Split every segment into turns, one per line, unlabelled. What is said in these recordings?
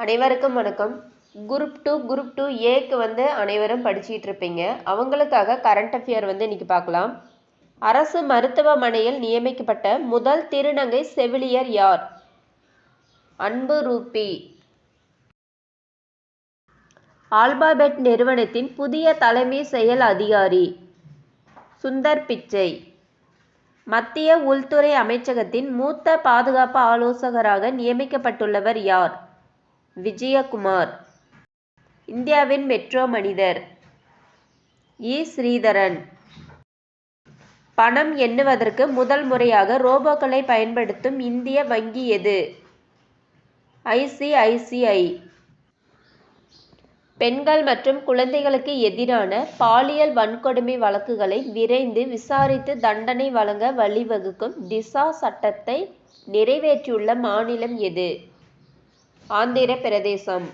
அனைவருக்கும் வணக்கம். Group two group two ஏக்கு வந்து அனைவரும் படிச்சிட்டு இருப்பீங்க. அவங்களுக்காக கரண்ட் அஃபேர் வந்து இன்னைக்கு பார்க்கலாம். அரசு மருத்துவமனையில் நியமிக்கப்பட்ட முதல் திருநங்கை செவிலியர் யார்? அன்பு ரூபி. ஆல்பாபெட் நிறுவனத்தின் புதிய தலைமை செயல் அதிகாரி. சுந்தர் பிச்சை. மத்திய உள்துறை அமைச்சகத்தின் மூத்த பாதுகாப்பு ஆலோசகராக நியமிக்கப்பட்டுள்ளவர் யார்? விஜயகுமார். இந்தியாவின் மெட்ரோ மனிதர். இ. ஸ்ரீதரன். பணம் எண்ணுவதற்கு முதல் முறையாக ரோபோக்களை பயன்படுத்தும் இந்திய வங்கி எது? ஐசிஐசிஐ பெண்கள் மற்றும் குழந்தைகளுக்கு எதிரான பாலியல் வன்கொடுமை வழக்குகளை விரைந்து விசாரித்து தண்டனை வழங்க வழிவகுக்கும் டிசா சட்டத்தை நிறைவேற்றியுள்ள மாநிலம் எது? ஆந்திர பிரதேசம்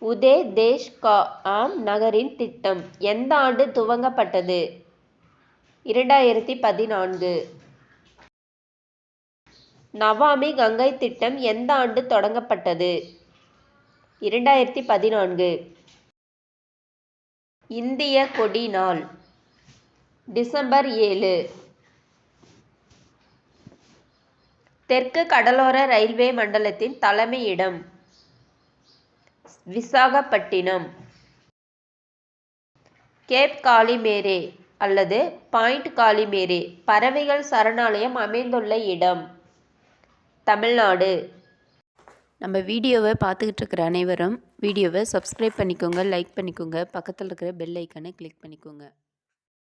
உதே தேஷ் கா ஆம் நகரின் திட்டம் எந்த ஆண்டு துவங்கப்பட்டது? இரண்டாயிரத்தி பதினான்கு. நவாமி கங்கை திட்டம் எந்த ஆண்டு தொடங்கப்பட்டது? இரண்டாயிரத்தி பதினான்கு. இந்திய கொடி நாள். டிசம்பர் ஏழு. தெற்கு கடலோர ரயில்வே மண்டலத்தின் தலைமையிடம் விசாகப்பட்டினம். கேப் காலிமேரே அல்லது பாயிண்ட் காலிமேரே பறவைகள் சரணாலயம் அமைந்துள்ள இடம் தமிழ்நாடு.
நம்ம வீடியோவை பார்த்துக்கிட்டு இருக்கிற அனைவரும் வீடியோவை சப்ஸ்கிரைப் பண்ணிக்கோங்க லைக் பண்ணிக்கோங்க. பக்கத்தில் இருக்கிற பெல் ஐக்கனை கிளிக் பண்ணிக்கோங்க.